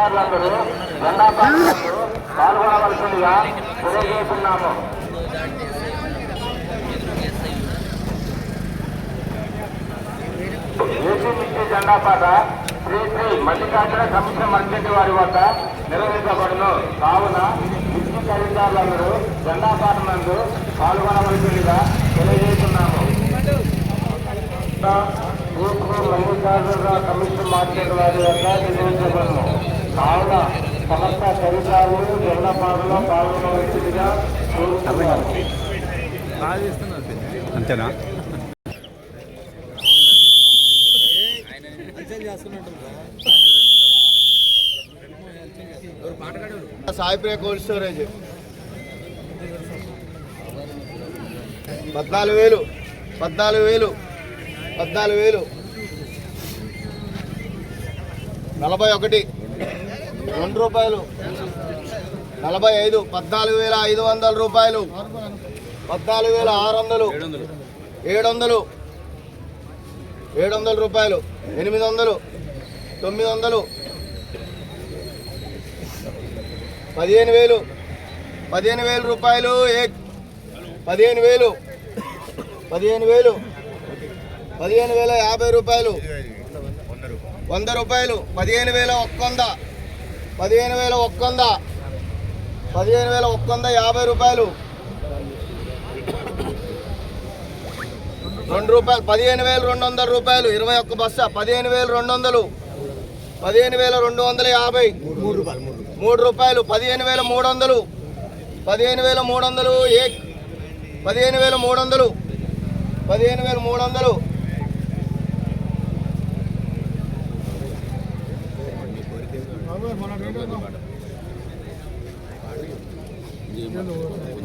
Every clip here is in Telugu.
ఖరీదారులందరూ జెండా పాల్గొనవలసిందిగా తెలియజేస్తున్నాము. ఏసీ జెండా పాట శ్రీ శ్రీ మల్లికార్జున కమిషన్ మర్చెంట్ వారి వద్ద నిర్వహించబడును. కావున విద్యుత్ ఖరీదారులందరూ జెండా పాట నందు పాల్గొనవలసిందిగా తెలియజేస్తున్నాము. తూర్పు మల్లికార్జున కమిషన్ మార్కెట్ వారి వద్ద నిర్వహించబడును కావున సమస్త పాటలో పాల్గొనవలసిందిగా కోరుతున్నాము అంతేనా? Saipriya cold storage. పద్నాలుగు వేలు పద్నాలుగు వేలు పద్నాలుగు వేలు. నలభై ఒకటి. రెండు రూపాయలు. నలభై ఐదు పద్నాలుగు వేల ఐదు వందల రూపాయలు. పద్నాలుగు వేల ఆరు వందలు. ఏడు వందలు. ఏడు వందల రూపాయలు. ఎనిమిది వందలు. తొమ్మిది వందలు. పదిహేను వేలు. పదిహేను వేల రూపాయలు. ఏ పదిహేను వేలు. పదిహేను వేలు. పదిహేను వేల యాభై రూపాయలు. వంద రూపాయలు. పదిహేను వేల ఒక్క వంద పదిహేను వేల ఒక్క వంద పదిహేను వేల ఒక్క వంద యాభై రూపాయలు. రెండు రూపాయలు పదిహేను వేల రెండు వందల రూపాయలు. ఇరవై ఒక్క బస్స పదిహేను వేల రెండు వందలు. పదిహేను వేల రెండు వందల యాభై. మూడు రూపాయలు పదిహేను వేల మూడు వందలు. పదిహేను వేల మూడు వందలు ఏ పదిహేను వేల మూడు వందలు. పదిహేను వేల మూడు వందలు.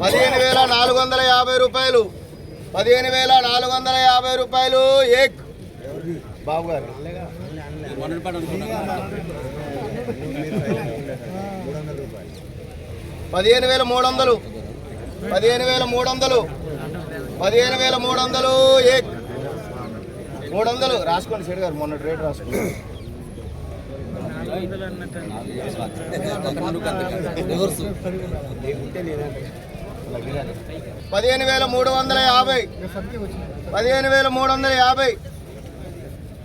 పదిహేను వేల నాలుగు వందల యాభై రూపాయలు. పదిహేను వేల నాలుగు వందల యాభై రూపాయలు ఏక్. బాబు గారు పదిహేను వేల మూడు వందలు. పదిహేను వేల మూడు వందలు. పదిహేను వేల మూడు వందలు ఏక్. మూడు వందలు. రాసుకోండి సెడ్ గారు. మొన్నటి రేటు రాసుకోండి. పదిహేను వేల మూడు వందల యాభై. పదిహేను వేల మూడు వందల యాభై.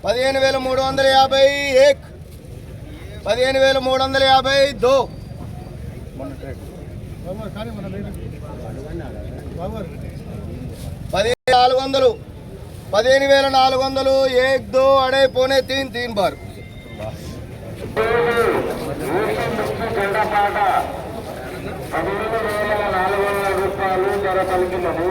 పదిహేను వేల మూడు వందల యాభై ఏక్. పదిహేను వేల మూడు వందల యాభై దో. పదిహేను నాలుగు వందలు. పదిహేను వేల నాలుగు వందలు ఏక్ దో అడే పోనే తీన్ తీన్ బార్. పదిహేను వేల నాలుగు వందల రూపాయలు ధర పలికినది.